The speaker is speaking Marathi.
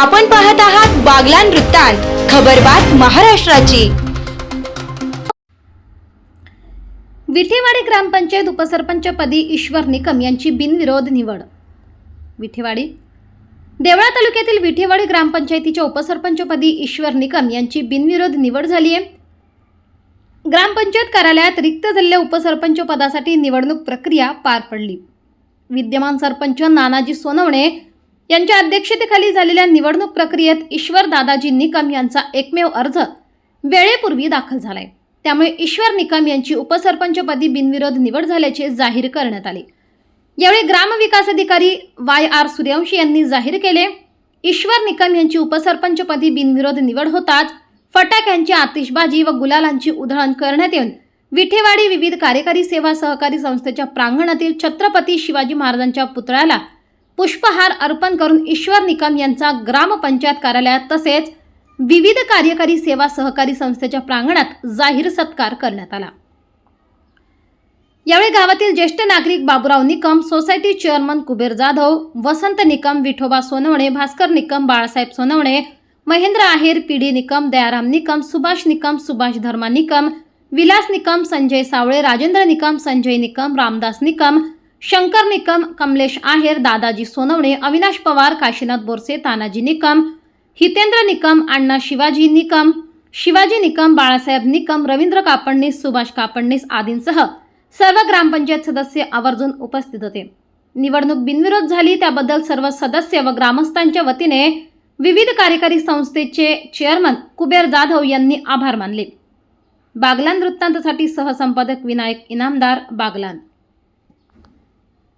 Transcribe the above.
आपण पाहत आहात बागलान वृत्तांत खबरबात महाराष्ट्राची. विठेवाडी ग्रामपंचायत उपसरपंचपदी ईश्वर निकम यांची बिनविरोध निवड. विठेवाडी देवळा तालुक्यातील विठेवाडी ग्रामपंचायतीच्या उपसरपंचपदी ईश्वर निकम यांची बिनविरोध निवड झाली आहे ग्रामपंचायत कार्यालयात रिक्त झालेल्या उपसरपंच पदासाठी निवडणूक प्रक्रिया पार पडली. विद्यमान सरपंच नानाजी सोनवणे यांच्या अध्यक्षतेखाली झालेल्या निवडणूक प्रक्रियेत ईश्वर दादाजी निकम यांचा एकमेव अर्ज वेळेपूर्वी दाखल झालाय. त्यामुळे ईश्वर निकम यांची उपसरपंचपदी बिनविरोध निवड झाल्याचे जाहीर करण्यात आले. यावेळी ग्रामविकास अधिकारी वाय आर सूर्यवंशी यांनी जाहीर केले ईश्वर निकम यांची उपसरपंचपदी बिनविरोध निवड होताच फटाक्यांची आतिषबाजी व गुलालांची उधळण करण्यात येऊन विठेवाडी विविध कार्यकारी सेवा सहकारी संस्थेच्या प्रांगणातील छत्रपती शिवाजी महाराजांच्या पुतळ्याला पुष्पहार अर्पण करून ईश्वर निकम यांचा ग्रामपंचायत कार्यालयात तसेच विविध कार्यकारी सेवा सहकारी संस्थेच्या प्रांगणात जाहीर सत्कार करण्यात आला. यावेळी गावातील ज्येष्ठ नागरिक Baburao Nikam society chairman Kuber Jadhav Vasant Nikam Vithoba Sonawane Bhaskar Nikam Balasaheb Sonawane Mahendra Aher P D Nikam Dayaram Nikam Subhash Nikam Subhash Dharma Nikam Vilas Nikam Sanjay Savale Rajendra Nikam Sanjay Nikam Ramdas Nikam Shankar Nikam Kamlesh Aher Dadaji Sonawane Avinash Pawar Kashinath Borse Tanaji Nikam Hitendra Nikam Anna Shivaji Nikam Shivaji Nikam Balasaheb Nikam Ravindra Kapadnis Subhash Kapadnis आदींसह सर्व ग्रामपंचायत सदस्य आवर्जून उपस्थित होते. निवडणूक बिनविरोध झाली त्याबद्दल सर्व सदस्य व ग्रामस्थांच्या वतीने विविध कार्यकारी संस्थेचे चेअरमन कुबेर जाधव यांनी आभार मानले. बागलान वृत्तांतसाठी सहसंपादक विनायक इनामदार बागलान.